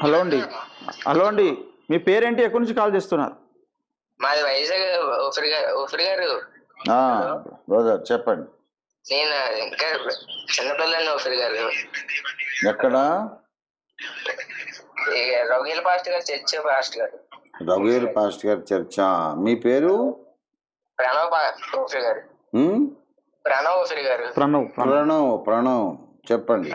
Hello అండి. Hello అండి. మీ పేరేంటి? ఎక్కడి నుంచి కాల్ చేస్తున్నారు? మాది వైజాగ్ ఊపిరి గారు బ్రదర్ చెప్పండి. నేను? ఇంకా చిన్నపిల్లని ఊపిరి గారు. ఎక్కడ? ఈ రొగీల పాస్ట్ గారు చర్చ్ పాస్ట్ గారు. రఘువీర్ పాస్ట్ గారి చర్చ? మీ పేరు? ప్రణవ్ ఊపిరి గారు? ప్రణవ్ ఊపిరి గారు. ప్రణవ్ ప్రణవ్. ప్రణవ్ ప్రణవ్. చెప్పండి.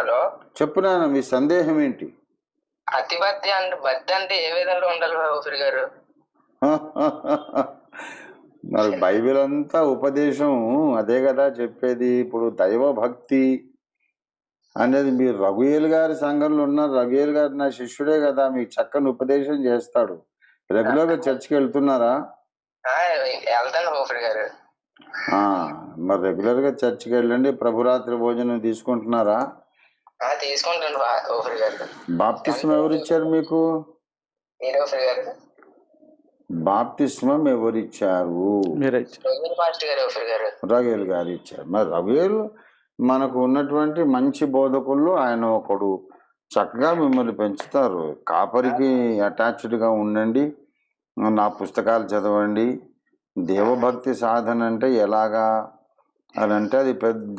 హలో? చెప్పు నాన్న మీ సందేహం ఏంటి? అతి భక్తి అంటే ఏ విధంగా ఉండాలి ఊపిరి గారు? మరి బైబిల్ అంతా ఉపదేశం అదే కదా చెప్పేది. ఇప్పుడు దైవ భక్తి అనేది మీరు రఘుయేల్ గారి సంఘంలో ఉన్నారు రఘుయేల్ గారు నా శిష్యుడే కదా మీకు చక్కని ఉపదేశం చేస్తాడు. రెగ్యులర్గా చర్చికి వెళ్తున్నారా? గారు. మరి రెగ్యులర్గా చర్చికి వెళ్ళండి. ప్రభురాత్రి భోజనం తీసుకుంటున్నారా? తీసుకుంటాను బాప్తిస్మం ఎవరిచ్చారు మీకు? మీరు ఊపిరి గారు? బాప్తిస్మం ఎవరిచ్చారు? పాస్ట్ గారు ఇచ్చారు. మరి రఘువేల్ మనకు ఉన్నటువంటి మంచి బోధకుల్లో ఆయన ఒకడు. చక్కగా మిమ్మల్ని పెంచుతారు. కాపరికి attached గా ఉండండి. నా పుస్తకాలు చదవండి. దేవభక్తి సాధన అంటే ఎలాగా? అని అంటే అది పెద్ద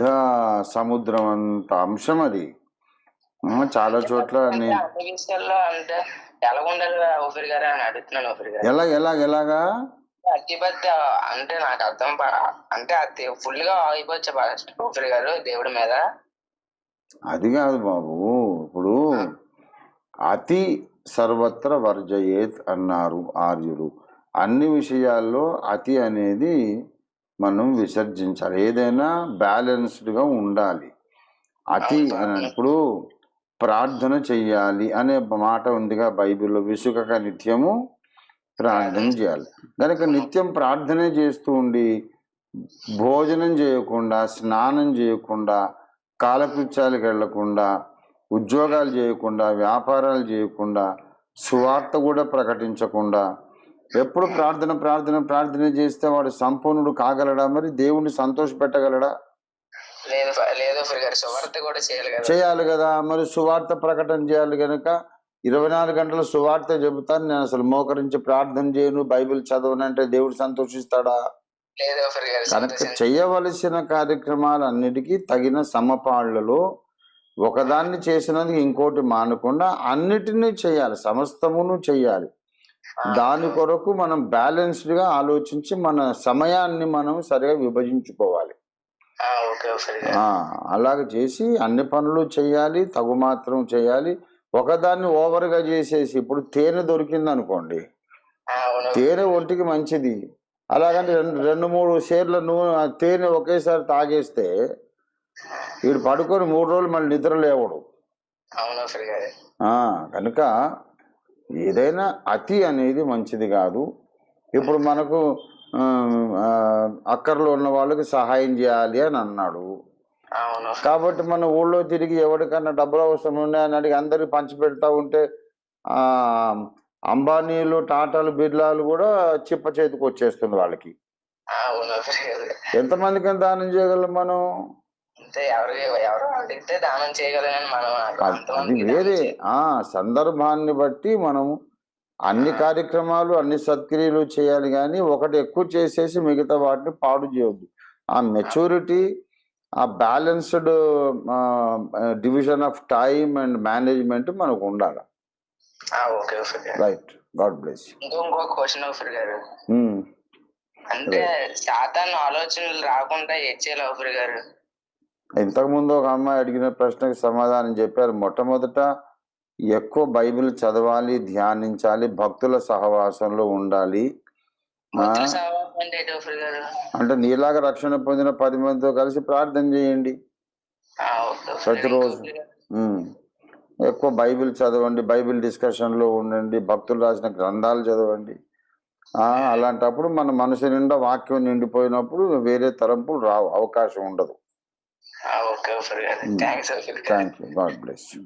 సముద్రం అంత అంశం అది. చాలా చోట్ల ఎలా ఎలా ఎలా ఎలాగా అతిభక్తి అంటే నాకు అర్థం అంటే అది ఫుల్గా అయిపోవచ్చు ఊపిరి గారు దేవుడి మీద. అది కాదు బాబు ఇప్పుడు అతి సర్వత్ర వర్జయేత్ అన్నారు ఆర్యులు. అన్ని విషయాల్లో అతి అనేది మనం విసర్జించాలి. ఏదైనా బ్యాలెన్స్డ్గా ఉండాలి. అతి అని ఇప్పుడు ప్రార్థన చెయ్యాలి అనే మాట ఉందిగా బైబిల్లో. విసుకక నిత్యము ప్రార్థన చేయాలి. కనుక నిత్యం ప్రార్థనే చేస్తూ ఉండి భోజనం చేయకుండా స్నానం చేయకుండా కాలకృత్యాలకు వెళ్ళకుండా ఉద్యోగాలు చేయకుండా వ్యాపారాలు చేయకుండా సువార్త కూడా ప్రకటించకుండా ఎప్పుడు ప్రార్థన ప్రార్థన ప్రార్థన చేస్తే వాడు సంపూర్ణుడు కాగలడా? మరి దేవుణ్ణి సంతోష చేయాలి కదా. మరి సువార్త ప్రకటన చేయాలి కనుక ఇరవై నాలుగు గంటల సువార్త చెబుతాను. నేను అసలు మోకరించి ప్రార్థన చేయను. బైబిల్ చదవనంటే దేవుడు సంతోషిస్తాడా? కనుక. చేయవలసిన కార్యక్రమాలన్నిటికీ తగిన సమపాళ్ళలో ఒకదాన్ని చేసినందుకు ఇంకోటి మానకుండా అన్నిటినీ చేయాలి. సమస్తమును చేయాలి. దాని కొరకు మనం బ్యాలెన్స్డ్గా ఆలోచించి మన సమయాన్ని మనం సరిగా విభజించుకోవాలి. అలాగ చేసి అన్ని పనులు చేయాలి తగు మాత్రం చేయాలి. ఒకదాన్ని ఓవర్గా చేసేసి ఇప్పుడు తేనె దొరికింది అనుకోండి తేనె ఒంటికి మంచిది. అలాగని రెండు రెండు మూడు షేర్ల నూనె తేనె ఒకేసారి తాగేస్తే వీడు పడుకొని మూడు రోజులు మళ్ళీ నిద్ర లేవడు. కనుక ఏదైనా అతి అనేది మంచిది కాదు. ఇప్పుడు మనకు అక్కర్లో ఉన్న వాళ్ళకి సహాయం చేయాలి అని అన్నాడు. కాబట్టి మన ఊళ్ళో తిరిగి ఎవరికన్నా డబ్బులు అవసరం ఉన్నాయని అడిగి అందరికి పంచి పెడతా ఉంటే ఆ అంబానీలు టాటాలు బిర్లాలు కూడా చిప్ప చేతికి వచ్చేస్తుంది వాళ్ళకి. ఎంతమందికి దానం చేయగలం మనం? అది వేరే. సందర్భాన్ని బట్టి మనము అన్ని కార్యక్రమాలు అన్ని సత్క్రియలు చేయాలి కానీ ఒకటి ఎక్కువ చేసేసి మిగతా వాటిని పాడు చేయొద్దు. ఆ మెచ్యూరిటీ ఆ balanced division of time and management మనకు ఉండాలి. రైట్. గాడ్ బ్లెస్ ఇంకో క్వశ్చన్ ఊపిరి గారు. అంటే సాతాన్ ఆలోచనలు రాకుండా చేయాలి ఊపిరి గారు? ఇంతకుముందు ఒక అమ్మాయి అడిగిన ప్రశ్నకు సమాధానం చెప్పారు. మొట్టమొదట ఎక్కువ బైబిల్ చదవాలి ధ్యానించాలి భక్తుల సహవాసంలో ఉండాలి. అంటే నీలాగా రక్షణ పొందిన పది మందితో కలిసి ప్రార్థన చేయండి. ప్రతిరోజు. ఎక్కువ బైబిల్ చదవండి బైబిల్ డిస్కషన్లో ఉండండి భక్తులు రాసిన గ్రంథాలు చదవండి. ఆ, అలాంటప్పుడు మన మనసు నిండా వాక్యం నిండిపోయినప్పుడు వేరే తరంపులు రావు అవకాశం ఉండదు. Thank you God bless you.